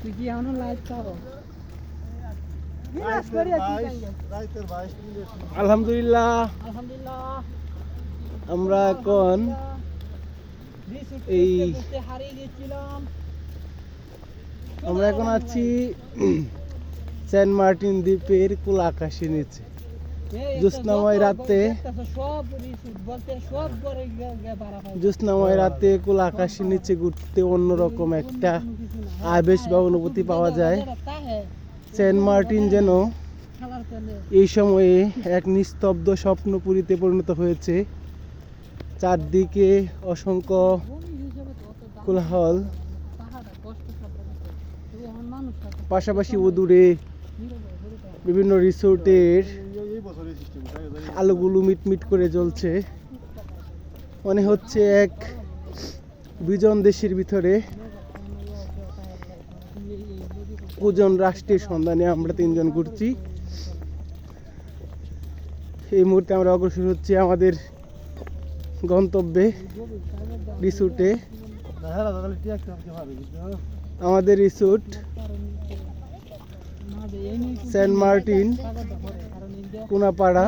তুই বাইশ মিনিট আলহামদুলিল্লাহ। আমরা এখন এই আমরা এখন আছি সেন্ট মার্টিন দ্বীপের কুল আকাশে নিচে। জ্যোৎস্নাময় রাতে জ্যোৎস্নাময় রাতে কুল আকাশের নিচে ঘুরতে অন্যরকম একটা আবেশ বা অনুভূতি পাওয়া যায়। সেন্ট মার্টিন যেন এই সময়ে এক নিস্তব্ধ স্বপ্নপুরীতে পরিণত হয়েছে। চারদিকে অসংখ্য কোলাহল। পাশাপাশি দূরে বিভিন্ন রিসোর্টের আলোগুলো মিটমিট করে জ্বলছে। মনে হচ্ছে এক বিজন দেশের ভিতরে কুজন রাষ্ট্রের সন্ধানে আমরা তিনজন ঘুরছি। এই মুহূর্তে আমরা অগ্রসর হচ্ছি আমাদের গন্তব্যে ভাবে আমাদের রিসোর্ট সেন্ট মার্টিন। কোনাপাড়া।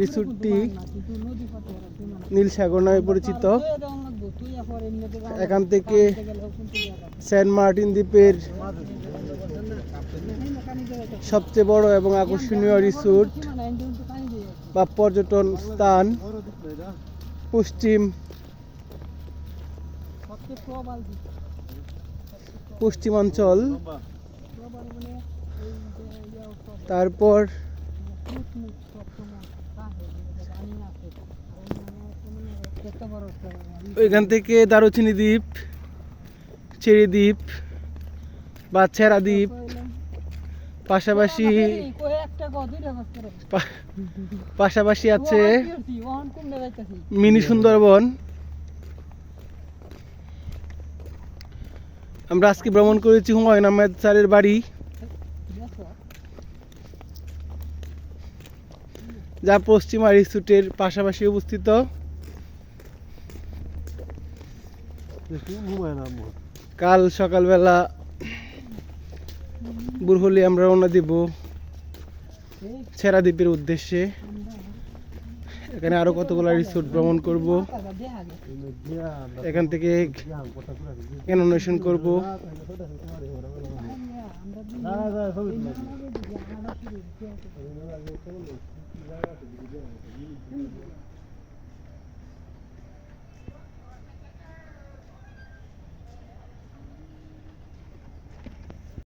রিসোর্টটি নীলসাগর নামে পরিচিত। এখান থেকে সেন্ট মার্টিন দ্বীপের সবচেয়ে বড় এবং আকর্ষণীয় রিসোর্ট বা পর্যটন স্থান। পশ্চিম পশ্চিমাঞ্চল। তারপর এখান থেকে দারুচিনি দ্বীপ, চেরি দ্বীপ বা ছেড়া দ্বীপ, পাশাপাশি পাশাপাশি আছে মিনি সুন্দরবন। আমরা আজকে ভ্রমণ করেছি হুমায়ুন আহমেদ স্যারের বাড়ি। যা পশ্চিমা রিসুটের পাশাপাশি অবস্থিত। কাল সকালবেলা বুরহলি আমরা রওনা দিব ছেড়া দ্বীপের উদ্দেশ্যে। এখানে আরও কতগুলো রিসোর্ট ভ্রমণ করব। এখান থেকে ক্যানোনেশন করব। Yağına sürüyoruz. Yağına sürüyoruz. Yağına sürüyoruz. Yağına sürüyoruz.